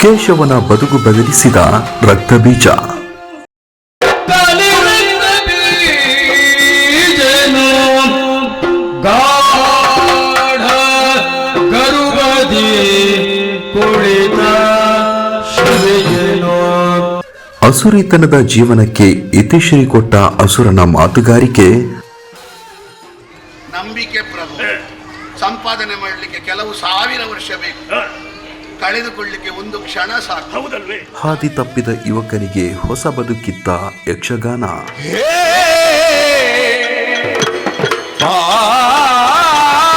ಕೇಶವನ ಬದುಕು ಬದಲಿಸಿದ ರಕ್ತ ಬೀಜ. ಅಸುರಿತನದ ಜೀವನಕ್ಕೆ ಇತಿಶ್ರೀ ಕೊಟ್ಟ ಅಸುರನ ಮಾತುಗಾರಿಕೆ. ನಂಬಿಕೆ ಪ್ರಭು. ಸಂಪಾದನೆ ಮಾಡಲಿಕ್ಕೆ ಕೆಲವು ಸಾವಿರ ವರ್ಷ ಬೇಕು. ಕಳೆದುಕೊಳ್ಳಿಕ್ಕೆ ಒಂದು ಕ್ಷಣ ಸಾಕು. ಹೌದಲ್ವೇ? ಹಾದಿ ತಪ್ಪಿದ ಯುವಕನಿಗೆ ಹೊಸ ಬದುಕಿದ್ದ ಯಕ್ಷಗಾನ. ಪಾವನ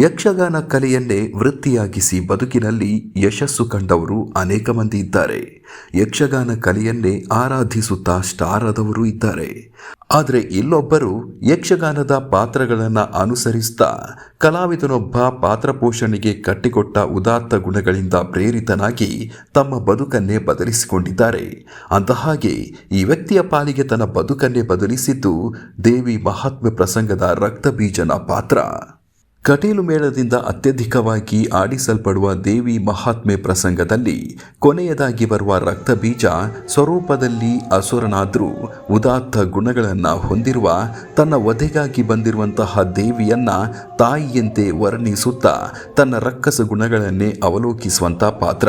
ಯಕ್ಷಗಾನ ಕಲೆಯನ್ನೇ ವೃತ್ತಿಯಾಗಿಸಿ ಬದುಕಿನಲ್ಲಿ ಯಶಸ್ಸು ಕಂಡವರು ಅನೇಕ ಮಂದಿ ಇದ್ದಾರೆ. ಯಕ್ಷಗಾನ ಕಲೆಯನ್ನೇ ಆರಾಧಿಸುತ್ತಾ ಸ್ಟಾರ್ ಆದವರು ಇದ್ದಾರೆ. ಆದರೆ ಇಲ್ಲೊಬ್ಬರು ಯಕ್ಷಗಾನದ ಪಾತ್ರಗಳನ್ನು ಅನುಸರಿಸ್ತಾ ಕಲಾವಿದನೊಬ್ಬ ಪಾತ್ರ ಪೋಷಣೆಗೆ ಕಟ್ಟಿಕೊಟ್ಟ ಉದಾತ್ತ ಗುಣಗಳಿಂದ ಪ್ರೇರಿತನಾಗಿ ತಮ್ಮ ಬದುಕನ್ನೇ ಬದಲಿಸಿಕೊಂಡಿದ್ದಾರೆ. ಅಂತಹಾಗೆ ಈ ವ್ಯಕ್ತಿಯ ಪಾಲಿಗೆ ತನ್ನ ಬದುಕನ್ನೇ ಬದಲಿಸಿದ್ದು ದೇವಿ ಮಹಾತ್ಮೆ ಪ್ರಸಂಗದ ರಕ್ತಬೀಜನ ಪಾತ್ರ. ಕಟೀಲು ಮೇಳದಿಂದ ಅತ್ಯಧಿಕವಾಗಿ ಆಡಿಸಲ್ಪಡುವ ದೇವಿ ಮಹಾತ್ಮೆ ಪ್ರಸಂಗದಲ್ಲಿ ಕೊನೆಯದಾಗಿ ಬರುವ ರಕ್ತಬೀಜ ಸ್ವರೂಪದಲ್ಲಿ ಅಸುರನಾದರೂ ಉದಾತ್ತ ಗುಣಗಳನ್ನು ಹೊಂದಿರುವ ತನ್ನ ವಧೆಗಾಗಿ ಬಂದಿರುವಂತಹ ದೇವಿಯನ್ನ ತಾಯಿಯಂತೆ ವರ್ಣಿಸುತ್ತಾ ತನ್ನ ರಕ್ಕಸ ಗುಣಗಳನ್ನೇ ಅವಲೋಕಿಸುವಂಥ ಪಾತ್ರ.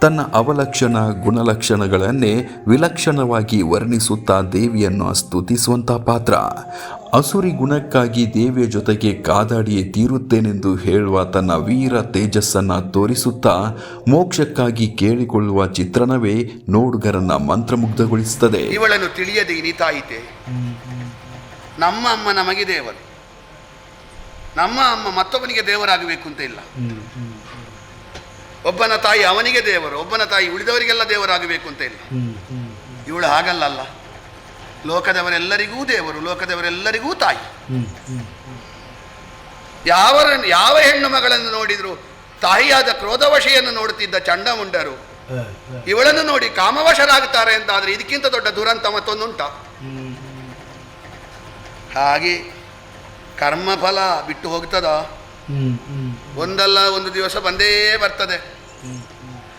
ತನ್ನ ಅವಲಕ್ಷಣ ಗುಣಲಕ್ಷಣಗಳನ್ನೇ ವಿಲಕ್ಷಣವಾಗಿ ವರ್ಣಿಸುತ್ತಾ ದೇವಿಯನ್ನು ಸ್ತುತಿಸುವಂಥ ಪಾತ್ರ. ಅಸುರಿ ಗುಣಕ್ಕಾಗಿ ದೇವಿಯ ಜೊತೆಗೆ ಕಾದಾಡಿಯೇ ತೀರುತ್ತೇನೆಂದು ಹೇಳುವ ತನ್ನ ವೀರ ತೇಜಸ್ಸನ್ನ ತೋರಿಸುತ್ತಾ ಮೋಕ್ಷಕ್ಕಾಗಿ ಕೇಳಿಕೊಳ್ಳುವ ಚಿತ್ರಣವೇ ನೋಡುಗರನ್ನ ಮಂತ್ರಮುಗ್ಧಗೊಳಿಸುತ್ತದೆ. ಇವಳನ್ನು ತಿಳಿಯದೆ ಇನಿತಾಯಿತೆ ನಮ್ಮ ಅಮ್ಮ ನಮಗೆ ದೇವರು. ನಮ್ಮ ಅಮ್ಮ ಮತ್ತೊಬ್ಬನಿಗೆ ದೇವರಾಗಬೇಕು ಅಂತ ಇಲ್ಲ. ಒಬ್ಬನ ತಾಯಿ ಅವನಿಗೆ ದೇವರು ಒಬ್ಬನ ತಾಯಿ ಉಳಿದವರಿಗೆಲ್ಲ ದೇವರಾಗಬೇಕು ಅಂತ ಇಲ್ಲ. ಇವಳು ಹಾಗಲ್ಲಲ್ಲ ಲೋಕದವರೆಲ್ಲರಿಗೂ ದೇವರು ಲೋಕದವರೆಲ್ಲರಿಗೂ ತಾಯಿ. ಯಾವ ಯಾವ ಹೆಣ್ಣು ಮಗಳನ್ನು ನೋಡಿದ್ರು ತಾಯಿಯಾದ ಕ್ರೋಧವಶೆಯನ್ನು ನೋಡುತ್ತಿದ್ದ ಚಂಡಮುಂಡರು ಇವಳನ್ನು ನೋಡಿ ಕಾಮವಶರಾಗುತ್ತಾರೆ ಅಂತ ಆದರೆ ಇದಕ್ಕಿಂತ ದೊಡ್ಡ ದುರಂತ ಮತ್ತೊಂದುಂಟ. ಹಾಗೆ ಕರ್ಮಫಲ ಬಿಟ್ಟು ಹೋಗ್ತದ? ಒಂದಲ್ಲ ಒಂದು ದಿವಸ ಬಂದೇ ಬರ್ತದೆ.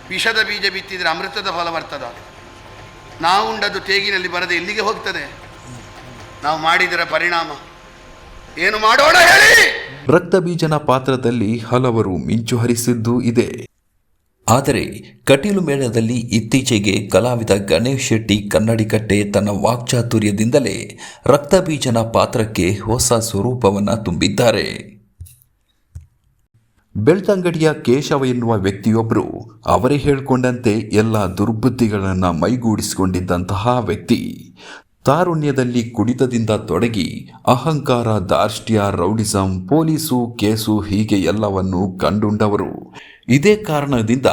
ವಿಷದ ಬೀಜ ಬಿತ್ತಿದ್ರೆ ಅಮೃತದ ಫಲ ಬರ್ತದ? ನಾವು ಉಂಡದ್ದು ತೇಗಿನಲ್ಲಿ ಬರದೆ ಎಲ್ಲಿಗೆ ಹೋಗ್ತದೆ. ನಾವು ಮಾಡಿದರ ಪರಿಣಾಮ. ಏನು ಮಾಡೋಣ ಹೇಳಿ? ರಕ್ತಬೀಜನ ಪಾತ್ರದಲ್ಲಿ ಹಲವರು ಮಿಂಚು ಹರಿಸಿದ್ದು ಇದೆ. ಆದರೆ ಕಟೀಲು ಮೇಳದಲ್ಲಿ ಇತ್ತೀಚೆಗೆ ಕಲಾವಿದ ಗಣೇಶ್ ಶೆಟ್ಟಿ ಕನ್ನಡಿಕಟ್ಟೆ ತನ್ನ ವಾಕ್ಚಾತುರ್ಯದಿಂದಲೇ ರಕ್ತಬೀಜನ ಪಾತ್ರಕ್ಕೆ ಹೊಸ ಸ್ವರೂಪವನ್ನು ತುಂಬಿದ್ದಾರೆ. ಬೆಳ್ತಂಗಡಿಯ ಕೇಶವ ಎನ್ನುವ ವ್ಯಕ್ತಿಯೊಬ್ಬರು ಅವರೇ ಹೇಳಿಕೊಂಡಂತೆ ಎಲ್ಲ ದುರ್ಬುದ್ಧಿಗಳನ್ನು ಮೈಗೂಡಿಸಿಕೊಂಡಿದ್ದಂತಹ ವ್ಯಕ್ತಿ. ತಾರುಣ್ಯದಲ್ಲಿ ಕುಡಿತದಿಂದ ತೊಡಗಿ ಅಹಂಕಾರ, ದಾರ್ಷ್ಟ್ಯ, ರೌಡಿಸಂ, ಪೊಲೀಸು, ಕೇಸು ಹೀಗೆ ಎಲ್ಲವನ್ನು ಕಂಡುಂಡವರು. ಇದೇ ಕಾರಣದಿಂದ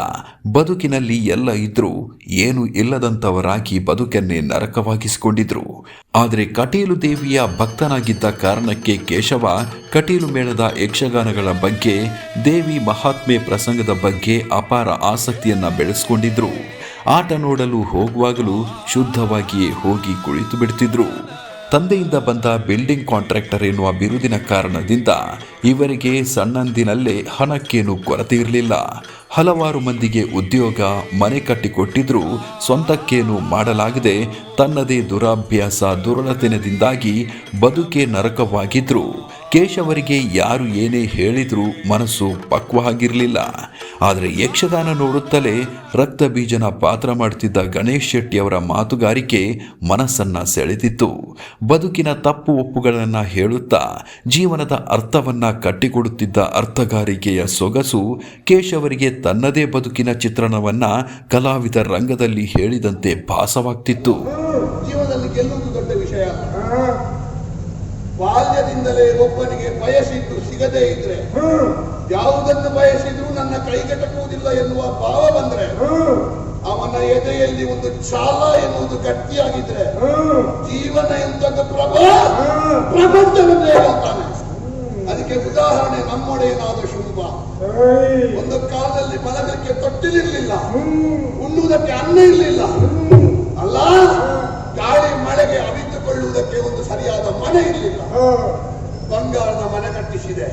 ಬದುಕಿನಲ್ಲಿ ಎಲ್ಲ ಇದ್ರೂ ಏನು ಇಲ್ಲದಂಥವರಾಗಿ ಬದುಕನ್ನೇ ನರಕವಾಗಿಸಿಕೊಂಡಿದ್ರು. ಆದರೆ ಕಟೀಲು ದೇವಿಯ ಭಕ್ತನಾಗಿದ್ದ ಕಾರಣಕ್ಕೆ ಕೇಶವ ಕಟೀಲು ಮೇಳದ ಯಕ್ಷಗಾನಗಳ ಬಗ್ಗೆ, ದೇವಿ ಮಹಾತ್ಮೆ ಪ್ರಸಂಗದ ಬಗ್ಗೆ ಅಪಾರ ಆಸಕ್ತಿಯನ್ನ ಬೆಳೆಸ್ಕೊಂಡಿದ್ರು. ಆಟ ನೋಡಲು ಹೋಗುವಾಗಲೂ ಶುದ್ಧವಾಗಿಯೇ ಹೋಗಿ ಕುಳಿತು ಬಿಡ್ತಿದ್ರು. ತಂದೆಯಿಂದ ಬಂದ ಬಿಲ್ಡಿಂಗ್ ಕಾಂಟ್ರಾಕ್ಟರ್ ಎನ್ನುವ ಬಿರುದಿನ ಕಾರಣದಿಂದ ಇವರಿಗೆ ಸಣ್ಣಂದಿನಲ್ಲೇ ಹಣಕ್ಕೇನು ಕೊರತೆ ಇರಲಿಲ್ಲ. ಹಲವಾರು ಮಂದಿಗೆ ಉದ್ಯೋಗ ಮನೆ ಕಟ್ಟಿಕೊಟ್ಟಿದ್ರೂ. ಸ್ವಂತಕ್ಕೇನು ಮಾಡಲಾಗದೆ ತನ್ನದೇ ದುರಾಭ್ಯಾಸ ದುರ್ಬಲತನದಿಂದಾಗಿ ಬದುಕೆ ನರಕವಾಗಿದ್ರು. ಕೇಶವರಿಗೆ ಯಾರು ಏನೇ ಹೇಳಿದರೂ ಮನಸ್ಸು ಪಕ್ವವಾಗಿರಲಿಲ್ಲ ಆದರೆ ಯಕ್ಷಗಾನ ನೋಡುತ್ತಲೇ ರಕ್ತ ಬೀಜನ ಪಾತ್ರ ಮಾಡ್ತಿದ್ದ ಗಣೇಶ್ ಶೆಟ್ಟಿಯವರ ಮಾತುಗಾರಿಕೆ ಮನಸ್ಸನ್ನು ಸೆಳೆದಿತ್ತು. ಬದುಕಿನ ತಪ್ಪು ಒಪ್ಪುಗಳನ್ನು ಹೇಳುತ್ತಾ ಜೀವನದ ಅರ್ಥವನ್ನು ಕಟ್ಟಿಕೊಡುತ್ತಿದ್ದ ಅರ್ಥಗಾರಿಕೆಯ ಸೊಗಸು ಕೇಶವರಿಗೆ ತನ್ನದೇ ಬದುಕಿನ ಚಿತ್ರಣವನ್ನು ಕಲಾವಿದ ರಂಗದಲ್ಲಿ ಹೇಳಿದಂತೆ ಭಾಸವಾಗ್ತಿತ್ತು ಜೀವನದಲ್ಲಿ ಗೆಲ್ಲುವುದು ದೊಡ್ಡ ವಿಷಯ ಅಲ್ಲ ಬಾಲ್ಯದಿಂದಲೇ ಒಬ್ಬನಿಗೆ ಬಯಸಿದ್ದು ಸಿಗದೇ ಇದ್ರೆ ಯಾವುದನ್ನು ಬಯಸಿದ್ರು ನನ್ನ ಕೈಗೆಟಕುವುದಿಲ್ಲ ಎನ್ನುವ ಭಾವ ಬಂದ್ರೆ ಅವನ ಎದೆಯಲ್ಲಿ ಒಂದು ಚಾಲ ಎನ್ನುವುದು ಗಟ್ಟಿಯಾಗಿದ್ರೆ ಜೀವನ ಎಂತದ್ದು ಪ್ರಭಾ ಹೇಳ್ತಾನೆ ಅದಕ್ಕೆ ಉದಾಹರಣೆ ನಮ್ಮೊಡೆಯನಾದ ಶುಭ. ಒಂದು ಕಾಲದಲ್ಲಿ ಮಲಗಕ್ಕೆ ತೊಟ್ಟಿಲಿರ್ಲಿಲ್ಲ. ಉಣ್ಣುವುದಕ್ಕೆ ಅನ್ನ ಇರಲಿಲ್ಲ. ಅಲ್ಲ ಗಾಳಿ ಮಳೆಗೆ ಅವಿತುಕೊಳ್ಳುವುದಕ್ಕೆ ಒಂದು ಸರಿಯಾದ ಮನೆ ಇರಲಿಲ್ಲ. ಬಂಗಾರದ ಮನೆ ಕಟ್ಟಿಸಿದೆ.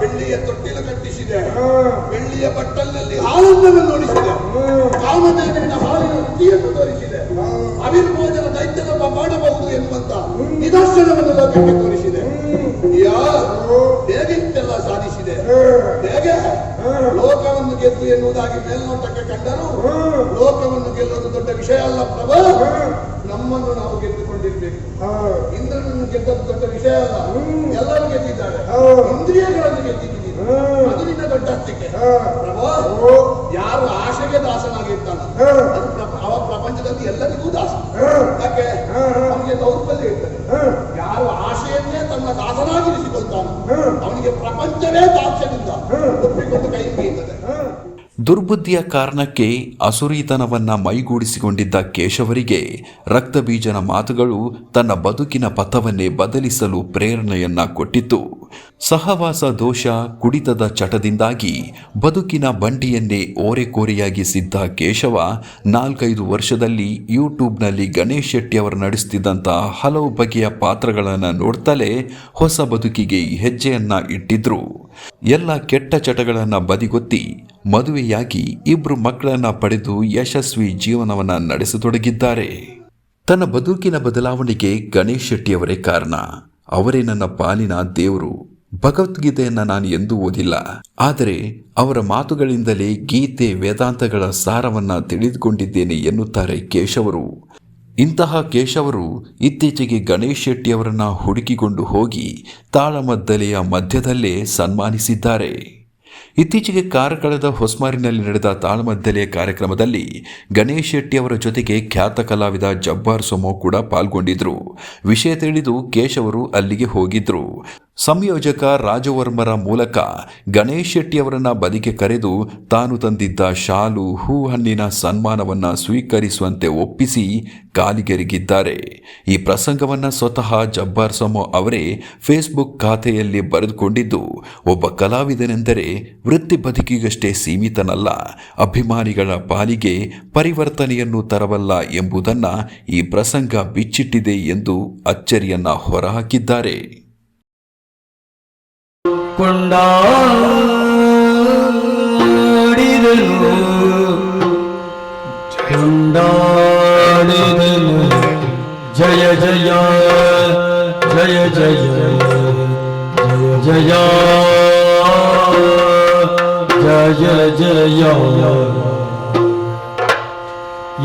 ಬೆಳ್ಳಿಯ ತೊಟ್ಟಿಲು ಕಟ್ಟಿಸಿದೆ. ಬೆಳ್ಳಿಯ ಬಟ್ಟಲಿನಲ್ಲಿ ಹಾಲನ್ನು ನೋಡಿಸಿದೆ ಕಾಮದೇವಿನ ಹಾಲಿನ ರುಚಿಯನ್ನು ತೋರಿಸಿದೆ. ಅವಿರ್ಭೋಜನ ದೈತ್ಯದ ಮಾಡಬಹುದು ಎನ್ನುವಂತ ನಿದರ್ಶನವನ್ನು ಲೋಕಕ್ಕೆ ತೋರಿಸಿದೆ. ಯಾರು ಹೇಗೆ ಇಷ್ಟೆಲ್ಲ ಸಾಧಿಸಿದೆ? ಹೇಗೆ? ಲೋಕವನ್ನು ಗೆದ್ದು ಎನ್ನುವುದಾಗಿ ಮೇಲ್ನೋಟಕ್ಕೆ ಕಂಡರು ಲೋಕವನ್ನು ಗೆಲ್ಲುವುದು ದೊಡ್ಡ ವಿಷಯ ಅಲ್ಲ ಪ್ರಭಾ ನಮ್ಮನ್ನು ನಾವು ಗೆದ್ದುಕೊಂಡಿರ್ಬೇಕು ಇಂದ್ರನನ್ನು ವಿಷಯ ಅಲ್ಲ. ಎಲ್ಲರೂ ಗೆದ್ದಿದ್ದಾರೆ. ಇಂದ್ರಿಯಗಳನ್ನು ಗೆದ್ದಿದ್ದೀನಿ. ನಿನ್ನ ದೊಡ್ಡ ಅತ್ತಿಕೆ ಪ್ರಭಾ ಯಾರು ಆಶೆಗೆ ದಾಸನಾಗಿರ್ತಾನ ಅದು ಅವ ಪ್ರಪಂಚದಲ್ಲಿ ಎಲ್ಲರಿಗೂ ದಾಸ. ಯಾಕೆ? ಅವನಿಗೆ ದೌರ್ಬಲ್ಯ ಇರ್ತದೆ. ಯಾರು ಆಶೆಯನ್ನೇ ತನ್ನ ದಾಸನಾಗಿರಿಸಿಕೊಳ್ತಾನೋ ಅವನಿಗೆ ಪ್ರಪಂಚವೇ ದಾಸ್ಯದಿಂದ ಒಪ್ಪಿಕೊಂಡು ಕೈ ಮುಗಿಯುತ್ತದೆ. ದುರ್ಬುದ್ಧಿಯ ಕಾರಣಕ್ಕೆ ಅಸುರಿತನವನ್ನ ಮೈಗೂಡಿಸಿಕೊಂಡಿದ್ದ ಕೇಶವರಿಗೆ ರಕ್ತಬೀಜನ ಮಾತುಗಳು ತನ್ನ ಬದುಕಿನ ಪಥವನ್ನೇ ಬದಲಿಸಲು ಪ್ರೇರಣೆಯನ್ನ ಕೊಟ್ಟಿತ್ತು. ಸಹವಾಸ ದೋಷ ಕುಡಿತದ ಚಟದಿಂದಾಗಿ ಬದುಕಿನ ಬಂಡಿಯನ್ನೇ ಓರೆಕೋರೆಯಾಗಿಸಿದ್ದ ಕೇಶವ ನಾಲ್ಕೈದು ವರ್ಷದಲ್ಲಿ ಯೂಟ್ಯೂಬ್ನಲ್ಲಿ ಗಣೇಶ್ ಶೆಟ್ಟಿ ಅವರು ನಡೆಸ್ತಿದ್ದಂತಹ ಹಲವು ಬಗೆಯ ಪಾತ್ರಗಳನ್ನು ನೋಡ್ತಲೇ ಹೊಸ ಬದುಕಿಗೆ ಹೆಜ್ಜೆಯನ್ನ ಇಟ್ಟಿದ್ರು. ಎಲ್ಲ ಕೆಟ್ಟ ಚಟಗಳನ್ನು ಬದಿಗೊತ್ತಿ ಮದುವೆಯಾಗಿ ಇಬ್ರು ಮಕ್ಕಳನ್ನು ಪಡೆದು ಯಶಸ್ವಿ ಜೀವನವನ್ನು ನಡೆಸತೊಡಗಿದ್ದಾರೆ. ತನ್ನ ಬದುಕಿನ ಬದಲಾವಣೆಗೆ ಗಣೇಶ್ ಶೆಟ್ಟಿಯವರೇ ಕಾರಣ. ಅವರೇ ನನ್ನ ಪಾಲಿನ ದೇವರು. ಭಗವದ್ಗೀತೆಯನ್ನು ನಾನು ಎಂದೂ ಓದಿಲ್ಲ. ಆದರೆ ಅವರ ಮಾತುಗಳಿಂದಲೇ ಗೀತೆ, ವೇದಾಂತಗಳ ಸಾರವನ್ನ ತಿಳಿದುಕೊಂಡಿದ್ದೇನೆ ಎನ್ನುತ್ತಾರೆ ಕೇಶವರು. ಇಂತಹ ಕೇಶವರು ಇತ್ತೀಚೆಗೆ ಗಣೇಶ್ ಶೆಟ್ಟಿಯವರನ್ನು ಹುಡುಕಿಕೊಂಡು ಹೋಗಿ ತಾಳಮದ್ದಲೆಯ ಮಧ್ಯದಲ್ಲೇ ಸನ್ಮಾನಿಸಿದ್ದಾರೆ. ಇತ್ತೀಚೆಗೆ ಕಾರ್ಕಳದ ಹೊಸ್ಮಾರಿನಲ್ಲಿ ನಡೆದ ತಾಳಮದ್ದಲೆಯ ಕಾರ್ಯಕ್ರಮದಲ್ಲಿ ಗಣೇಶ್ ಶೆಟ್ಟಿ ಅವರ ಜೊತೆಗೆ ಖ್ಯಾತ ಕಲಾವಿದ ಜಬ್ಬಾರ್ ಸೊಮೋ ಕೂಡ ಪಾಲ್ಗೊಂಡಿದ್ರು. ವಿಷಯ ತಿಳಿದು ಕೇಶವರು ಅಲ್ಲಿಗೆ ಹೋಗಿದ್ರು. ಸಂಯೋಜಕ ರಾಜವರ್ಮರ ಮೂಲಕ ಗಣೇಶ್ ಶೆಟ್ಟಿ ಅವರನ್ನ ಬದಿಗೆ ಕರೆದು ತಾನು ತಂದಿದ್ದ ಶಾಲು ಹೂ ಹಣ್ಣಿನ ಸನ್ಮಾನವನ್ನ ಸ್ವೀಕರಿಸುವಂತೆ ಒಪ್ಪಿಸಿ ಕಾಲಿಗೆರಿಗಿದ್ದಾರೆ. ಈ ಪ್ರಸಂಗವನ್ನು ಸ್ವತಃ ಜಬ್ಬಾರ್ ಸಮೋ ಅವರೇ ಫೇಸ್ಬುಕ್ ಖಾತೆಯಲ್ಲಿ ಬರೆದುಕೊಂಡಿದ್ದು, ಒಬ್ಬ ಕಲಾವಿದನೆಂದರೆ ವೃತ್ತಿ ಬದುಕಿಗಷ್ಟೇ ಸೀಮಿತನಲ್ಲ, ಅಭಿಮಾನಿಗಳ ಪಾಲಿಗೆ ಪರಿವರ್ತನೆಯನ್ನು ತರಬಲ್ಲ ಎಂಬುದನ್ನ ಈ ಪ್ರಸಂಗ ಬಿಚ್ಚಿಟ್ಟಿದೆ ಎಂದು ಅಚ್ಚರಿಯನ್ನ ಹೊರಹಾಕಿದ್ದಾರೆ. ಕೊಂಡಾಡಿದನು ಕೊಂಡಾಡಿದನು ಜಯ ಜಯ ಜಯ ಜಯ ಜಯ ಜಯ ಜಯ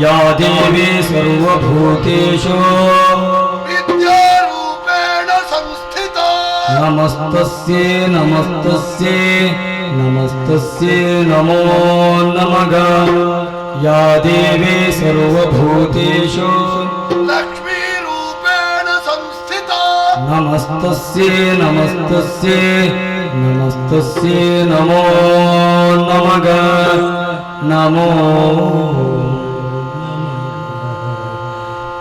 ಯಾ ದೇವಿ ಸರ್ವಭೂತೇಷು ವಿದ್ಯಾರೂಪೇಣ నమస్తస్యే నమస్తస్యే నమస్తస్యే నమో నమగ యా దేవీ సర్వభూతేషు లక్ష్మీరూపేణ సంస్థితా నమస్తస్యే నమస్తస్యే నమస్తస్యే నమో నమగ నమో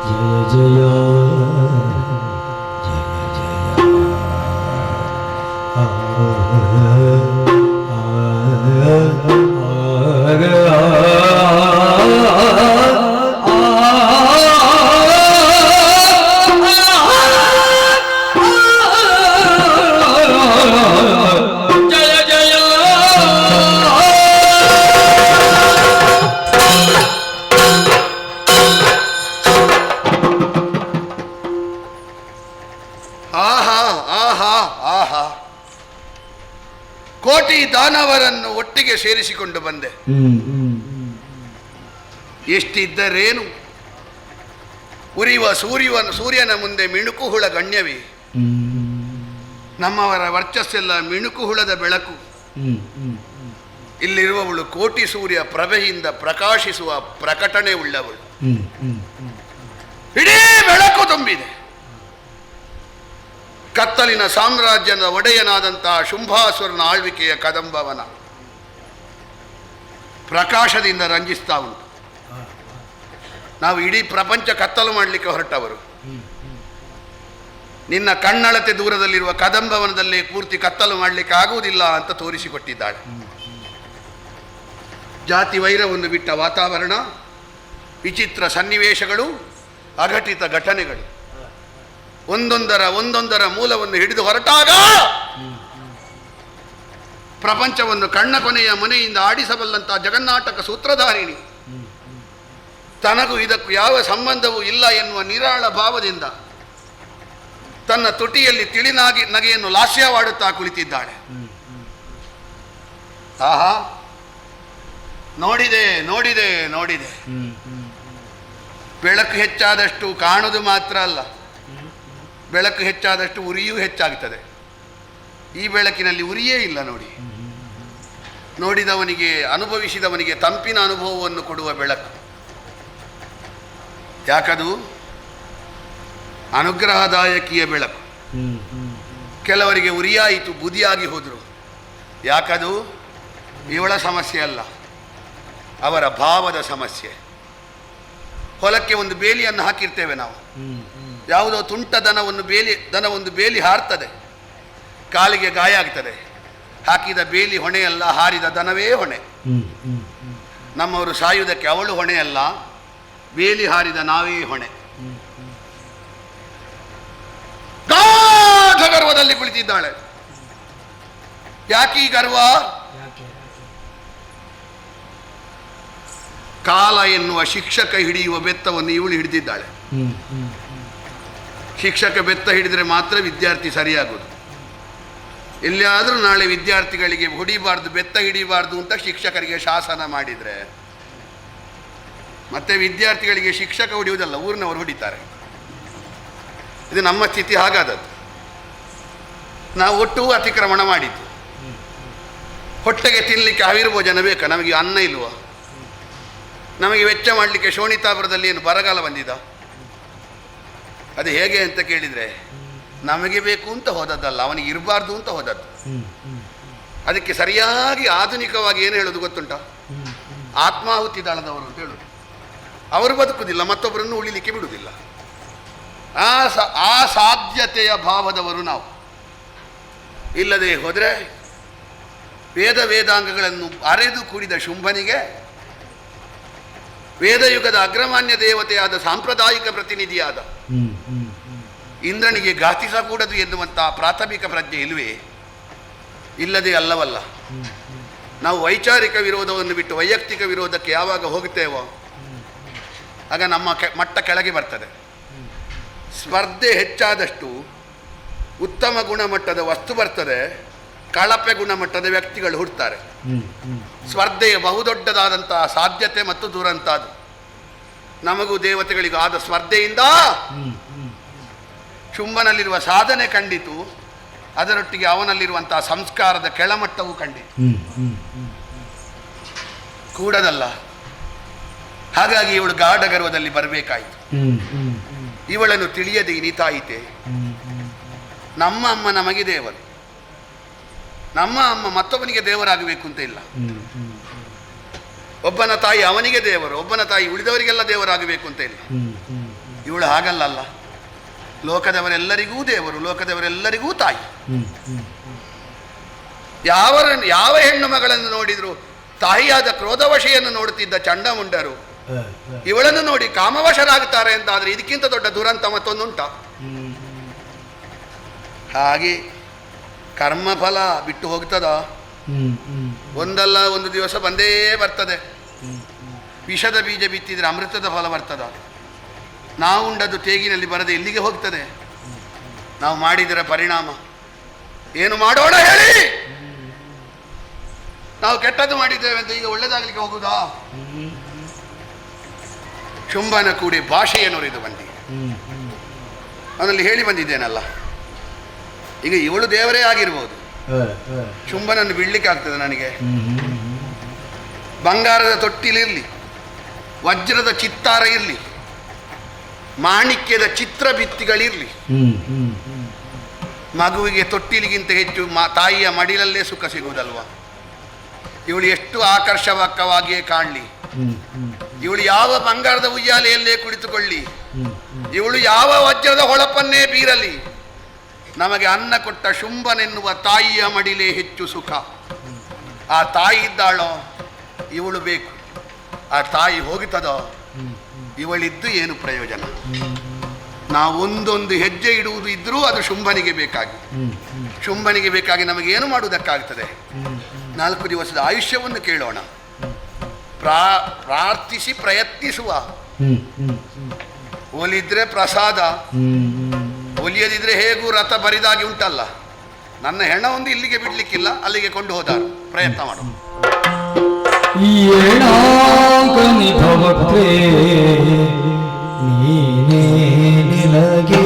జయ జయ ಎಷ್ಟಿದ್ದರೇನು? ಉರಿಯುವ ಸೂರ್ಯನ ಸೂರ್ಯನ ಮುಂದೆ ಮಿಣುಕು ಹುಳ ಗಣ್ಯವೇ? ನಮ್ಮವರ ವರ್ಚಸ್ಸೆಲ್ಲ ಮಿಣುಕು ಹುಳದ ಬೆಳಕು. ಇಲ್ಲಿರುವವಳು ಕೋಟಿ ಸೂರ್ಯ ಪ್ರಭೆಯಿಂದ ಪ್ರಕಾಶಿಸುವ ಪ್ರಕಟಣೆ ಉಳ್ಳವಳು. ಇಡೀ ಬೆಳಕು ತುಂಬಿದೆ. ಕತ್ತಲಿನ ಸಾಮ್ರಾಜ್ಯದ ಒಡೆಯನಾದಂತಹ ಶುಂಭಾಸುರನ ಆಳ್ವಿಕೆಯ ಕದಂಬವನ. ಪ್ರಕಾಶದಿಂದ ರಂಜಿಸ್ತಾ ಉಂಟು. ನಾವು ಇಡೀ ಪ್ರಪಂಚ ಕತ್ತಲು ಮಾಡಲಿಕ್ಕೆ ಹೊರಟವರು. ನಿನ್ನ ಕಣ್ಣಳತೆ ದೂರದಲ್ಲಿರುವ ಕದಂಬವನದಲ್ಲಿ ಪೂರ್ತಿ ಕತ್ತಲು ಮಾಡಲಿಕ್ಕೆ ಆಗುವುದಿಲ್ಲ ಅಂತ ತೋರಿಸಿಕೊಟ್ಟಿದ್ದಾಳೆ. ಜಾತಿ ವೈರವನ್ನು ಬಿಟ್ಟ ವಾತಾವರಣ ವಿಚಿತ್ರ ಸನ್ನಿವೇಶಗಳು ಅಘಟಿತ ಘಟನೆಗಳು. ಒಂದೊಂದರ ಒಂದೊಂದರ ಮೂಲವನ್ನು ಹಿಡಿದು ಹೊರಟಾಗ ಪ್ರಪಂಚವನ್ನು ಕಣ್ಣ ಕೊನೆಯ ಮನೆಯಿಂದ ಆಡಿಸಬಲ್ಲಂತಹ ಜಗನ್ನಾಟಕ ಸೂತ್ರಧಾರಿಣಿ. ತನಗೂ ಇದಕ್ಕೂ ಯಾವ ಸಂಬಂಧವೂ ಇಲ್ಲ ಎನ್ನುವ ನಿರಾಳ ಭಾವದಿಂದ ತನ್ನ ತುಟಿಯಲ್ಲಿ ತಿಳಿನಾಗಿ ನಗೆಯನ್ನು ಲಾಸ್ಯವಾಡುತ್ತಾ ಕುಳಿತಿದ್ದಾಳೆ. ಆಹಾ, ನೋಡಿದೆ ನೋಡಿದೆ ನೋಡಿದೆ. ಬೆಳಕು ಹೆಚ್ಚಾದಷ್ಟು ಕಾಣುವುದು ಮಾತ್ರ ಅಲ್ಲ. ಬೆಳಕು ಹೆಚ್ಚಾದಷ್ಟು ಉರಿಯೂ ಹೆಚ್ಚಾಗ್ತದೆ. ಈ ಬೆಳಕಿನಲ್ಲಿ ಉರಿಯೇ ಇಲ್ಲ ನೋಡಿ. ನೋಡಿದವನಿಗೆ, ಅನುಭವಿಸಿದವನಿಗೆ ತಂಪಿನ ಅನುಭವವನ್ನು ಕೊಡುವ ಬೆಳಕು. ಯಾಕದು? ಅನುಗ್ರಹದಾಯಕಿಯ ಬೆಳಕು. ಕೆಲವರಿಗೆ ಉರಿಯಾಯಿತು, ಬುದಿಯಾಗಿ ಹೋದರು. ಯಾಕದು? ಇವಳ ಸಮಸ್ಯೆ ಅಲ್ಲ, ಅವರ ಭಾವದ ಸಮಸ್ಯೆ. ಹೊಲಕ್ಕೆ ಒಂದು ಬೇಲಿಯನ್ನು ಹಾಕಿರ್ತೇವೆ ನಾವು. ಯಾವುದೋ ತುಂಟ ದನವನ್ನು ಬೇಲಿ ದನ ಒಂದು ಬೇಲಿ ಹಾರ್ತದೆ. ಕಾಲಿಗೆ ಗಾಯ ಆಗ್ತದೆ. ಹಾಕಿದ ಬೇಲಿ ಹೊಣೆಯಲ್ಲ ಹಾರಿದ ದನವೇ ಹೊಣೆ. ನಮ್ಮವರು ಸಾಯುವುದಕ್ಕೆ ಅವಳು ಹೊಣೆಯಲ್ಲ ಬೇಲಿ ಹಾರಿದ ನಾವೇ ಹೊಣೆ. ಗಾಢ ಗರ್ವದಲ್ಲಿ ಕುಳಿತಿದ್ದಾಳೆ. ಯಾಕೀ ಗರ್ವ? ಕಾಲ ಎನ್ನುವ ಶಿಕ್ಷಕ ಹಿಡಿಯುವ ಬೆತ್ತವನ್ನು ಇವಳು ಹಿಡಿದಿದ್ದಾಳೆ. ಶಿಕ್ಷಕ ಬೆತ್ತ ಹಿಡಿದರೆ ಮಾತ್ರ ವಿದ್ಯಾರ್ಥಿ ಸರಿಯಾಗೋದು ಎಲ್ಲಿಯಾದರೂ ನಾಳೆ ವಿದ್ಯಾರ್ಥಿಗಳಿಗೆ ಹೊಡಿಬಾರ್ದು, ಬೆತ್ತ ಹಿಡಿಬಾರ್ದು ಅಂತ ಶಿಕ್ಷಕರಿಗೆ ಶಾಸನ ಮಾಡಿದರೆ, ಮತ್ತೆ ವಿದ್ಯಾರ್ಥಿಗಳಿಗೆ ಶಿಕ್ಷಕ ಹೊಡೆಯುವುದಲ್ಲ, ಊರಿನವರು ಹೊಡಿತಾರೆ. ಇದು ನಮ್ಮ ಸ್ಥಿತಿ ಹಾಗಾದದ್ದು. ನಾವು ಒಟ್ಟು ಅತಿಕ್ರಮಣ ಮಾಡಿದ್ದು. ಹೊಟ್ಟೆಗೆ ತಿನ್ನಲಿಕ್ಕೆ ಆವಿರ್ಭೋಜನ ಬೇಕಾ? ನಮಗೆ ಅನ್ನ ಇಲ್ವ? ನಮಗೆ ವೆಚ್ಚ ಮಾಡಲಿಕ್ಕೆ ಶೋಣಿತಾಪುರದಲ್ಲಿ ಏನು ಬರಗಾಲ ಬಂದಿದ? ಅದು ಹೇಗೆ ಅಂತ ಕೇಳಿದರೆ ನಮಗೆ ಬೇಕು ಅಂತ ಹೋದದ್ದಲ್ಲ ಅವನಿಗೆ ಇರಬಾರ್ದು ಅಂತ ಹೋದದ್ದು. ಅದಕ್ಕೆ ಸರಿಯಾಗಿ ಆಧುನಿಕವಾಗಿ ಏನು ಹೇಳೋದು ಗೊತ್ತುಂಟ? ಆತ್ಮಾಹುತಿ ದಳದವರು ಅಂತ ಹೇಳೋದು. ಅವರು ಬದುಕುದಿಲ್ಲ ಮತ್ತೊಬ್ಬರನ್ನು ಉಳಿಲಿಕ್ಕೆ ಬಿಡುವುದಿಲ್ಲ. ಆ ಸ ಆ ಸಾಧ್ಯತೆಯ ಭಾವದವರು ನಾವು. ಇಲ್ಲದೆ ಹೋದರೆ ವೇದ ವೇದಾಂಗಗಳನ್ನು ಅರೆದು ಕೂಡಿದ ಶುಂಭನಿಗೆ ವೇದಯುಗದ ಅಗ್ರಮಾನ್ಯ ದೇವತೆಯಾದ ಸಾಂಪ್ರದಾಯಿಕ ಪ್ರತಿನಿಧಿಯಾದ ಇಂದ್ರನಿಗೆ ಘಾತಿಸಕೂಡದು ಎನ್ನುವಂಥ ಪ್ರಾಥಮಿಕ ಪ್ರಜ್ಞೆ ಇಲ್ವೇ? ಇಲ್ಲದೆ ಅಲ್ಲವಲ್ಲ. ನಾವು ವೈಚಾರಿಕ ವಿರೋಧವನ್ನು ಬಿಟ್ಟು ವೈಯಕ್ತಿಕ ವಿರೋಧಕ್ಕೆ ಯಾವಾಗ ಹೋಗುತ್ತೇವೋ? ಆಗ ನಮ್ಮ ಕೆ, ಮಟ್ಟ ಕೆಳಗೆ ಬರ್ತದೆ. ಸ್ಪರ್ಧೆ ಹೆಚ್ಚಾದಷ್ಟು ಉತ್ತಮ ಗುಣಮಟ್ಟದ ವಸ್ತು ಬರ್ತದೆ. ಕಳಪೆ ಗುಣಮಟ್ಟದ ವ್ಯಕ್ತಿಗಳು ಹುಡ್ತಾರೆ. ಸ್ಪರ್ಧೆಯ ಬಹುದೊಡ್ಡದಾದಂತಹ ಸಾಧ್ಯತೆ ಮತ್ತು ದುರಂತ ಅದು. ನಮಗೂ ದೇವತೆಗಳಿಗೂ ಆದ ಸ್ಪರ್ಧೆಯಿಂದ ಶುಂಭನಲ್ಲಿರುವ ಸಾಧನೆ ಕಂಡಿತು ಅದರೊಟ್ಟಿಗೆ ಅವನಲ್ಲಿರುವಂತಹ ಸಂಸ್ಕಾರದ ಕೆಳಮಟ್ಟವೂ ಕಂಡಿತು. ಕೂಡದಲ್ಲ ಹಾಗಾಗಿ ಇವಳು ಗಾಢ ಗರ್ವದಲ್ಲಿ ಬರಬೇಕಾಯಿತು ಇವಳನ್ನು ತಿಳಿಯದೆ ಇನಿತಾಯಿತೆ. ನಮ್ಮ ಅಮ್ಮ ನಮಗೆ ದೇವರು. ನಮ್ಮ ಅಮ್ಮ ಮತ್ತೊಬ್ಬನಿಗೆ ದೇವರಾಗಬೇಕು ಅಂತ ಇಲ್ಲ. ಒಬ್ಬನ ತಾಯಿ ಅವನಿಗೆ ದೇವರು ಒಬ್ಬನ ತಾಯಿ ಉಳಿದವರಿಗೆಲ್ಲ ದೇವರಾಗಬೇಕು ಅಂತ ಇಲ್ಲ. ಇವಳು ಹಾಗಲ್ಲ ಅಲ್ಲ. ಲೋಕದವರೆಲ್ಲರಿಗೂ ದೇವರು ಲೋಕದವರೆಲ್ಲರಿಗೂ ತಾಯಿ. ಯಾವ ಯಾವ ಹೆಣ್ಣು ಮಗಳನ್ನು ನೋಡಿದ್ರು ತಾಯಿಯಾದ ಕ್ರೋಧವಶೆಯನ್ನು ನೋಡುತ್ತಿದ್ದ ಚಂಡಮುಂಡರು ಇವಳನ್ನು ನೋಡಿ ಕಾಮವಶರಾಗುತ್ತಾರೆ ಅಂತ ಆದರೆ ಇದಕ್ಕಿಂತ ದೊಡ್ಡ ದುರಂತ ಮತ್ತೊಂದುಂಟ? ಹಾಗೆ ಕರ್ಮಫಲ ಬಿಟ್ಟು ಹೋಗ್ತದ? ಒಂದಲ್ಲ ಒಂದು ದಿವಸ ಬಂದೇ ಬರ್ತದೆ. ವಿಷದ ಬೀಜ ಬಿತ್ತಿದ್ರೆ ಅಮೃತದ ಫಲ ಬರ್ತದ? ನಾವು ಉಂಡದ್ದು ತೇಗಿನಲ್ಲಿ ಬರದೆ ಇಲ್ಲಿಗೆ ಹೋಗ್ತದೆ. ನಾವು ಮಾಡಿದರ ಪರಿಣಾಮ. ಏನು ಮಾಡೋಣ ಹೇಳಿ? ನಾವು ಕೆಟ್ಟದ್ದು ಮಾಡಿದ್ದೇವೆ ಅಂತ ಈಗ ಒಳ್ಳೇದಾಗಲಿಕ್ಕೆ ಹೋಗುದಾ? ಶುಂಭನ ಕೂಡಿ ಭಾಷೆಯನ್ನು ಬಂದಿ. ಅದರಲ್ಲಿ ಹೇಳಿ ಬಂದಿದ್ದೇನಲ್ಲ. ಈಗ ಇವಳು ದೇವರೇ ಆಗಿರ್ಬೋದು. ಶುಂಭನನ್ನು ಬಿಡ್ಲಿಕ್ಕೆ ಆಗ್ತದೆ ನನಗೆ. ಬಂಗಾರದ ತೊಟ್ಟಿಲಿರಲಿ, ವಜ್ರದ ಚಿತ್ತಾರ ಇರಲಿ. ಮಾಣಿಕ್ಯದ ಚಿತ್ರ ಭಿತ್ತಿಗಳಿರಲಿ. ಮಗುವಿಗೆ ತೊಟ್ಟಿಲಿಗಿಂತ ಹೆಚ್ಚು ಮಾ ತಾಯಿಯ ಮಡಿಲಲ್ಲೇ ಸುಖ ಸಿಗುವುದಲ್ವಾ? ಇವಳು ಎಷ್ಟು ಆಕರ್ಷಕವಾಗಿಯೇ ಕಾಣಲಿ. ಇವಳು ಯಾವ ಬಂಗಾರದ ಉಯ್ಯಾಲೆಯಲ್ಲೇ ಕುಳಿತುಕೊಳ್ಳಿ. ಇವಳು ಯಾವ ವಜ್ರದ ಹೊಳಪನ್ನೇ ಬೀರಲಿ. ನಮಗೆ ಅನ್ನ ಕೊಟ್ಟ ಶುಂಭನೆನ್ನುವ ತಾಯಿಯ ಮಡಿಲೇ ಹೆಚ್ಚು ಸುಖ. ಆ ತಾಯಿ ಇದ್ದಾಳೋ? ಇವಳು ಬೇಕು. ಆ ತಾಯಿ ಹೋಗುತ್ತದೋ ಇವಳಿದ್ದು ಏನು ಪ್ರಯೋಜನ? ನಾವೊಂದೊಂದು ಹೆಜ್ಜೆ ಇಡುವುದು ಇದ್ರೂ ಅದು ಶುಂಭನಿಗೆ ಬೇಕಾಗಿ. ಶುಂಭನಿಗೆ ಬೇಕಾಗಿ ನಮಗೆ ಏನು ಮಾಡುವುದಕ್ಕಾಗ್ತದೆ? ನಾಲ್ಕು ದಿವಸದ ಆಯುಷ್ಯವನ್ನು ಕೇಳೋಣ. ಪ್ರಾ ಪ್ರಾರ್ಥಿಸಿ ಪ್ರಯತ್ನಿಸುವ. ಒಲಿದ್ರೆ ಪ್ರಸಾದ. ಒಲಿಯದಿದ್ರೆ ಹೇಗೂ ರಥ ಬರಿದಾಗಿ ಉಂಟಲ್ಲ. ನನ್ನ ಹೆಣ ಒಂದು ಇಲ್ಲಿಗೆ ಬಿಡ್ಲಿಕ್ಕಿಲ್ಲ ಅಲ್ಲಿಗೆ ಕೊಂಡು ಹೋದ ಪ್ರಯತ್ನ ಮಾಡು ಏಣಾಗನಿ ಭವಕ್ತೆ ನೀನೇ ನಿನಗೆ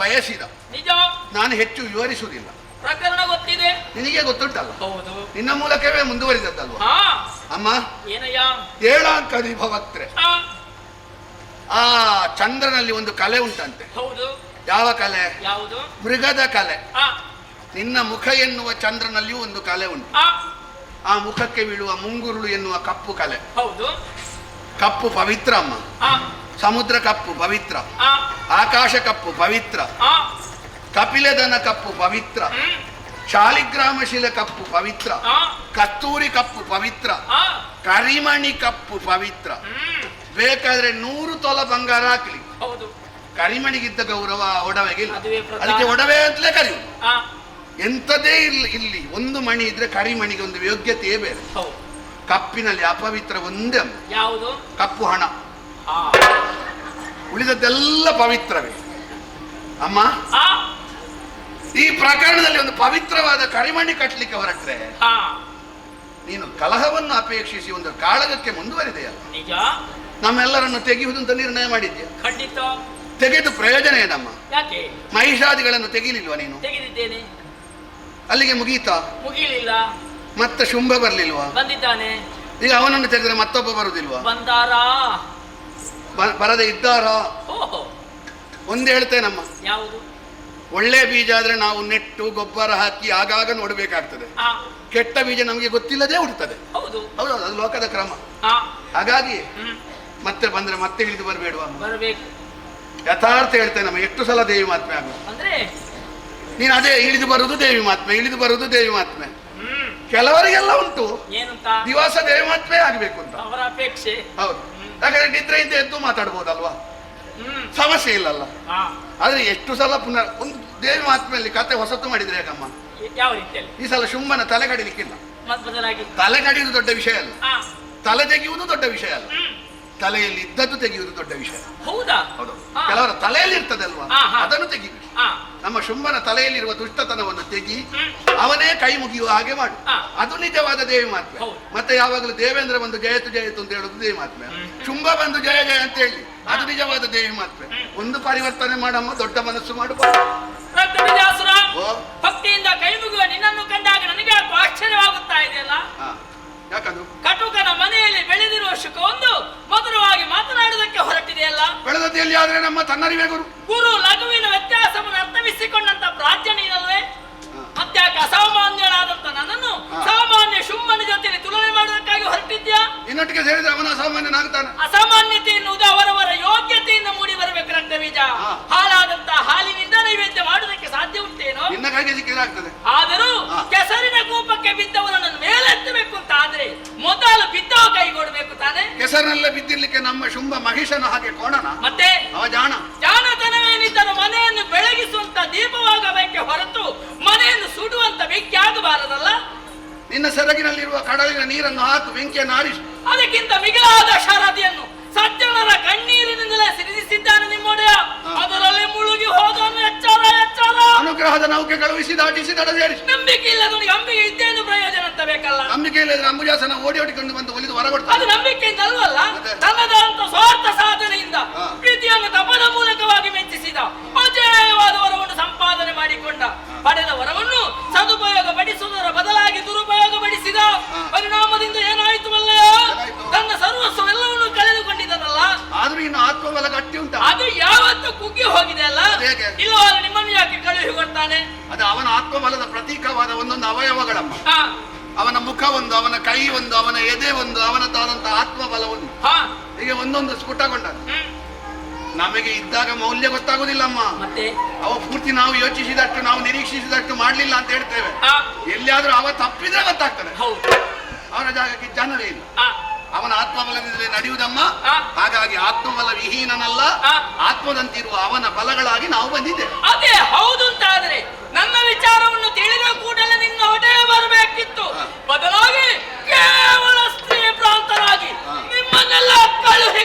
ಬಯಸಿದ. ನಿಜ? ನಾನು ಹೆಚ್ಚು ವಿವರಿಸುವುದಿಲ್ಲ. ಪ್ರಕರಣ ಗೊತ್ತಿದೆ. ನಿನಗೆ ಗೊತ್ತುಂಟಲ್ಲ? ಹೌದು. ನಿನ್ನ ಮೂಲಕವೇ ಮುಂದುವರಿದದ್ದಲ್ವ? ಹಾ. ಅಮ್ಮ? ಏನಯ್ಯ? ಏಳಾಂಕ ವಿಭವತ್ರೆ ಆ, ಚಂದ್ರನಲ್ಲಿ ಒಂದು ಕಲೆ ಉಂಟಂತೆ. ಹೌದು. ಯಾವ ಕಲೆ? ಯಾವುದು? ಮೃಗದ ಕಲೆ. ನಿನ್ನ ಮುಖ ಎನ್ನುವ ಚಂದ್ರನಲ್ಲಿಯೂ ಒಂದು ಕಲೆ ಉಂಟು. ಆ, ಮುಖಕ್ಕೆ ಬೀಳುವ ಮುಂಗುರುಳು ಎನ್ನುವ ಕಪ್ಪು ಕಲೆ. ಹೌದು. ಕಪ್ಪು ಪವಿತ್ರ ಅಮ್ಮ. ಸಮುದ್ರ ಕಪ್ಪು ಪವಿತ್ರ. ಆಕಾಶ ಕಪ್ಪು ಪವಿತ್ರ. ಕಪಿಲದನ ಕಪ್ಪು ಪವಿತ್ರ. ಹ್ಮ್, ಶಾಲಿಗ್ರಾಮ ಶಿಲ ಕಪ್ಪು ಪವಿತ್ರ. ಕತ್ತೂರಿ ಕಪ್ಪು ಪವಿತ್ರ. ಕರಿಮಣಿ ಕಪ್ಪು ಪವಿತ್ರ. ಬೇಕಾದ್ರೆ ನೂರು ತೊಲ ಬಂಗಾರ ಹಾಕ್ಲಿ. ಕರಿಮಣಿಗಿದ್ದ ಗೌರವ ಒಡವೆಗೆ ಇಲ್ಲ. ಅದಕ್ಕೆ ಒಡವೆ ಅಂತಲೇ ಕರೆಯುವುದು. ಆ, ಎಂಥದೇ ಇಲ್ಲ ಇಲ್ಲಿ ಒಂದು ಮಣಿ ಇದ್ರೆ ಕರಿಮಣಿಗೆ ಒಂದು ಯೋಗ್ಯತೆಯೇ ಬೇರೆ. ಹೌದು. ಕಪ್ಪಿನಲ್ಲಿ ಅಪವಿತ್ರ ಒಂದೇ ಕಪ್ಪು ಹಣ. ಉಳಿದದ್ದೆಲ್ಲ ಪವಿತ್ರವೇ. ಅಮ್ಮ ಆ, ಈ ಪ್ರಕರಣದಲ್ಲಿ ಒಂದು ಪವಿತ್ರವಾದ ಕರಿಮಣಿ ಕಟ್ಟಲಿಕ್ಕೆ ಹೊರಟ್ರೆ ನೀನು ಕಲಹವನ್ನು ಅಪೇಕ್ಷಿಸಿ ಒಂದು ಕಾಳಗಕ್ಕೆ ಮುಂದುವರಿದೆಯಲ್ಲ. ನಮ್ಮೆಲ್ಲರನ್ನು ತೆಗೆಯುವುದು ಅಂತ ನಿರ್ಣಯ ಮಾಡಿದ್ಯಾ? ಖಂಡಿತ. ತೆಗೆದು ಪ್ರಯೋಜನ ಏನಮ್ಮ? ಮಹಿಷಾದಿಗಳನ್ನು ತೆಗೀಲಿಲ್ವ ನೀನು? ತೆಗೆದಿದ್ದೇನೆ. ಅಲ್ಲಿಗೆ ಮುಗೀತಾ? ಮುಗಿಲಿಲ್ಲ. ಮತ್ತೆ ಶುಂಭ ಬರ್ಲಿಲ್ವಾ? ಬಂದಿದ್ದಾನೆ. ಈಗ ಅವನನ್ನು ತೆಗೆದ್ರೆ ಮತ್ತೊಬ್ಬ ಬರುದಿಲ್ವಾ? ಬಂದಾರಾ? ಬರದೆ ಇದ್ದಾರೋ? ಒಂದು ಹೇಳ್ತೇನಮ್ಮ. ಯಾವುದು? ಒಳ್ಳೆ ಬೀಜ ಆದ್ರೆ ನಾವು ನೆಟ್ಟು ಗೊಬ್ಬರ ಹಾಕಿ ಆಗಾಗ ನೋಡಬೇಕಾಗ್ತದೆ. ಕೆಟ್ಟ ಬೀಜ ನಮಗೆ ಗೊತ್ತಿಲ್ಲದೆ ಹುಡ್ತದೆ ಹೌದು. ಹೌದು ಅದು ಲೋಕದ ಕ್ರಮ. ಹಾಗಾಗಿ ಮತ್ತೆ ಬಂದ್ರೆ ಮತ್ತೆ ಇಳಿದು ಬರಬೇಡುವ? ಯಥಾರ್ಥ ಯಥಾರ್ಥ ಹೇಳ್ತೇನಮ್ಮ ಎಷ್ಟು ಸಲ ದೇವಿ ಮಾತ್ಮೆ ಆಗ ನೀನು ಅದೇ ಇಳಿದು ಬರುವುದು ದೇವಿ ಮಾತ್ಮೆ ಇಳಿದು ಬರುವುದು ದೇವಿ ಮಾತ್ಮೆ ಕೆಲವರಿಗೆಲ್ಲ ಉಂಟು. ದಿವಸ ದೇವಿ ಮಾತ್ಮೆ ಆಗ್ಬೇಕು ಅಂತ. ಅವರ ಅಪೇಕ್ಷೆ. ಹೌದು. ಯಾಕಂದ್ರೆ ನಿದ್ರೆಯಿಂದ ಎದ್ದು ಮಾತಾಡ್ಬೋದಲ್ವಾ? ಸಮಸ್ಯೆ ಇಲ್ಲಲ್ಲ. ಆದ್ರೆ ಎಷ್ಟು ಸಲ ಪುನಃ ಒಂದು ದೇವಿ ಮೇಲೆ ಕತೆ ಹೊಸತು ಮಾಡಿದ್ರೆ ಯಾಕಮ್ಮ? ಯಾವ ರೀತಿಯಲ್ಲಿ? ಈ ಸಲ ಶುಂಭನ ತಲೆ ಕಡಿಲಿಕ್ಕಿಲ್ಲ. ತಲೆ ಕಡಿಯುವುದು ದೊಡ್ಡ ವಿಷಯ ಅಲ್ಲ. ತಲೆ ತೆಗೆಯುವುದು ದೊಡ್ಡ ವಿಷಯ ಅಲ್ಲ. ತಲೆಯಲ್ಲಿ ಇದ್ದದ್ದು ತೆಗೆಯುವುದು ದೊಡ್ಡ ವಿಷಯ. ಹೌದಾ? ಹೌದು. ಕೆಲವರ ತಲೆಯಲ್ಲಿ ಇರ್ತದೆ ಅಲ್ವಾ ಆ, ಹಾ. ಅದನ್ನು ಹಾ. ನಮ್ಮ ಶುಂಭನ ತಲೆಯಲ್ಲಿರುವ ದುಷ್ಟತನವನ್ನು ತೆಗಿ ಅವನೇ ಕೈ ಮುಗಿಯುವ ಹಾಗೆ ಮಾಡು. ಅದು ನಿಜವಾದ ದೇವಿ ಮಾತ್ಮೆ. ಹೌದು. ಮತ್ತೆ ಯಾವಾಗಲೂ ದೇವೇಂದ್ರ ಬಂದು ಜಯತು ಜಯತು ಅಂತ ಹೇಳುದು ದೇವಿ ಮಾತ್ಮೆ. ಶುಂಭ ಬಂದು ಜಯ ಜಯ ಅಂತ ಹೇಳಿ. ಅದು ನಿಜವಾದ ದೇವಿ ಮಾತ್ಮೆ. ಒಂದು ಪರಿವರ್ತನೆ ಮಾಡಮ್ಮ ದೊಡ್ಡ ಮನಸ್ಸು ಮಾಡು ರಕ್ತಬೀಜಾಸುರ ಭಕ್ತಿಯಿಂದ ಕೈ ಮುಗಿಯುವ ನಿನ್ನನ್ನು ಕಂಡಾಗ ನನಗೆ ಆಶ್ಚರ್ಯವಾಗುತ್ತಾ ಇದೆಯಲ್ಲ? ಯಾಕದು? ಕಟುಕನ ಮನೆಯಲ್ಲಿ ಬೆಳೆದಿರುವ ಶುಕವೊಂದು ಮಧುರವಾಗಿ ಮಾತನಾಡುವುದಕ್ಕೆ ಹೊರಟಿದೆಯಲ್ಲ? ಬೆಳೆದದ್ದೆಲ್ಲಿ ಆದ್ರೆ ನಮ್ಮ ತನ್ನರಿವೇ ಗುರು. ಗುರು ಲಘುವಿನ ವ್ಯತ್ಯಾಸವನ್ನು ಅರ್ಥವಿಸಿಕೊಂಡಂತ ಪ್ರಾಜ್ಞ ಅತ್ಯಾಕ ಅಸಾಮಾನ್ಯನಾದಂತ ನನ್ನನ್ನು ಸಾಮಾನ್ಯ ಶುಮ್ಮನ ಜೊತೆ ತುಲನೆ ಮಾಡುವುದಕ್ಕಾಗಿ ಹೊರಟಿದ್ಯಾ? ಇನ್ನೊಟ್ಟಿಗೆ ಸೇರಿದ್ರೆ ಅವನ ಅಸಾಮಾನ್ಯನಾಗ್ತಾನೆ ಅಸಾಮಾನ್ಯತೆ ಎನ್ನುವುದು ಅವರವರ ಯೋಗ್ಯತೆಯಿಂದ ಮೂಡಿ ಬರಬೇಕು ರಕ್ತ ಬೀಜ ಹಾಳಾದಂತ ಹಾಲಿನಿಂದ ನೈವೇದ್ಯ ಮಾಡುವುದಕ್ಕೆ ಸಾಧ್ಯ ಉಂಟೇನೋ? ನಿನ್ನ ಕೈಗೆ ಸಿಕ್ಕಿದಾಗ್ತದೆ ಆದರೂ. ಕೆಸರಿನ ಕೂಪಕ್ಕೆ ಆದ್ರೆ ಮೊದಲು ಬಿದ್ದವ ಕೈ ಕೊಡಬೇಕು ತಾನೆ? ಕೆಸರಿನಲ್ಲೇ ಬಿದ್ದಿರ್ಲಿಕ್ಕೆ ನಮ್ಮ ಶುಂಭ ಮಹಿಷನ ಹಾಗೆ ಕೋಣನ? ಮತ್ತೆ? ಅವ ಜಾಣ. ಜಾಣತನವೇನಿದ್ದರೂ ಮನೆಯನ್ನು ಬೆಳಗಿಸುವಂತ ದೀಪವಾಗಬೇಕೆ ಹೊರತು ಮನೆಯನ್ನು ಸುಡುವಂತ ಬೆಂಕಿ ಆಗಬಾರದಲ್ಲ? ನಿನ್ನ ಸೆರಗಿನಲ್ಲಿರುವ ಕಡಲಿನ ನೀರನ್ನು ಹಾಕು ಬೆಂಕಿಯನ್ನು ಆರಿಸು ಅದಕ್ಕಿಂತ ಮಿಗಿಲಾದ ಶರದಿಯನ್ನು ಸಜ್ಜನರ ಕಣ್ಣೀರಿನಿಂದಲೇ ಸಿರಿಸಿದ್ದಾನೆ ನಿಮ್ಮೊಡೆಯ. ಅದರಲ್ಲಿ ಮುಳುಗಿ ಹೋದವನು ಎಚ್ಚರ ಎಚ್ಚರ. ಅನುಗ್ರಹದ ನೌಕೆ ಕಳುಹಿಸಿ ದಾಟಿಸಿ ದಡದೇರಿಸಿ ನಂಬಿಕೆ ಇಲ್ಲ ಇದ್ದೇನು ಪ್ರಯೋಜನ ಅಂತ ಬೇಕಲ್ಲ ನಂಬಿಕೆ ಇಲ್ಲದ್ರೆ ಅಂಬುಜಾಸನ ಓಡಿ ಓಡಿಕೊಂಡು ಬಂದು ಒಲಿದು ಹೊರಗೊಡ್ತಾನೆ. ಅದು ನಂಬಿಕೆಯಿಂದ ಅಲ್ವಲ್ಲ? ತನ್ನದಾದಂತ ಸ್ವಾರ್ಥ ಸಾಧನೆಯಿಂದ. ಪ್ರೀತಿಯನ್ನು ತಪದ ಮೂಲಕವಾಗಿ ಮೆಚ್ಚಿಸಿದ ಅಜೇಯವಾದ ವರವನ್ನು ಸಂಪಾದನೆ ಮಾಡಿಕೊಂಡ ಪಡೆದ ವರವನ್ನು ಸದುಪಯೋಗ ಪಡಿಸುವುದರ ಬದಲಾಗಿ ದುರುಪಯೋಗ ಪಡಿಸಿದ ಪರಿಣಾಮದಿಂದ ಏನಾಯಿತು ಮಲ್ಲಯ್ಯ? ತನ್ನ ಸರ್ವಸ್ವ ಎಲ್ಲವನ್ನು ಕಳೆದುಕೊಂಡಿದ್ದನಲ್ಲ? ಆದ್ರೂ ಇನ್ನು ಆತ್ಮಬಲ ಗಟ್ಟಿ ಉಂಟು? ಅದು ಯಾವತ್ತೂ ಕುಗ್ಗಿ ಹೋಗಿದೆ ಅಲ್ಲ? ಇಲ್ಲ ಹೇಗೆ? ಇಲ್ಲವಾದ್ರೆ ನಿಮ್ಮನ್ನು ಯಾಕೆ ಕಳುಹಿ ಕೊಡ್ತಾನೆ ಅದು ಅವನ ಆತ್ಮಬಲದ ಪ್ರತೀಕವಾದ ಒಂದೊಂದು ಅವಯವಗಳಮ್ಮ. ಹಾ. ಅವನ ಮುಖ ಒಂದು ಅವನ ಕೈ ಒಂದು ಅವನ ಎದೆ ಒಂದು ಅವನ ತಾದಂತ ಆತ್ಮಬಲ ಒಂದು. ಹೀಗೆ ಒಂದೊಂದು ಸ್ಫುಟಗೊಂಡ ನಮಗೆ ಇದ್ದಾಗ ಮೌಲ್ಯ ಗೊತ್ತಾಗುದಿಲ್ಲಮ್ಮ. ಮತ್ತೆ? ಅವ ಪೂರ್ತಿ ನಾವು ಯೋಚಿಸಿದಷ್ಟು ನಾವು ನಿರೀಕ್ಷಿಸಿದಷ್ಟು ಮಾಡ್ಲಿಲ್ಲ ಅಂತ ಹೇಳ್ತೇವೆ. ಎಲ್ಲಿಯಾದ್ರೂ ಅವ ತಪ್ಪಿದ್ರೆ ಗೊತ್ತಾಗ್ತದೆ. ಹೌದು. ಅವನ ಜಾಗಕ್ಕೆ ಜನವೇ ಇಲ್ಲ. ಅವನ ಆತ್ಮಬಲದಿಂದಲೇ ನಡೆಯುವುದಮ್ಮ. ಹಾಗಾಗಿ ಆತ್ಮಬಲ ವಿಹೀನನಲ್ಲ. ಆತ್ಮದಂತಿರುವ ಅವನ ಬಲಗಳಾಗಿ ನಾವು ಬಂದಿದ್ದೇವೆ ಅದೇ ಹೌದು ಆದರೆ ನನ್ನ ವಿಚಾರವನ್ನು ತಿಳಿದ ಕೂಡಲೇ ನಿನ್ನ ಹೊಟ್ಟೆ ಬರಬೇಕಿತ್ತು ಬದಲಾಗಿ ಕೇವಲ ಸ್ತ್ರೀ ಪ್ರಾಂತರಾಗಿ. ನಿಮ್ಮನ್ನೆಲ್ಲ ಕಳುಹಿ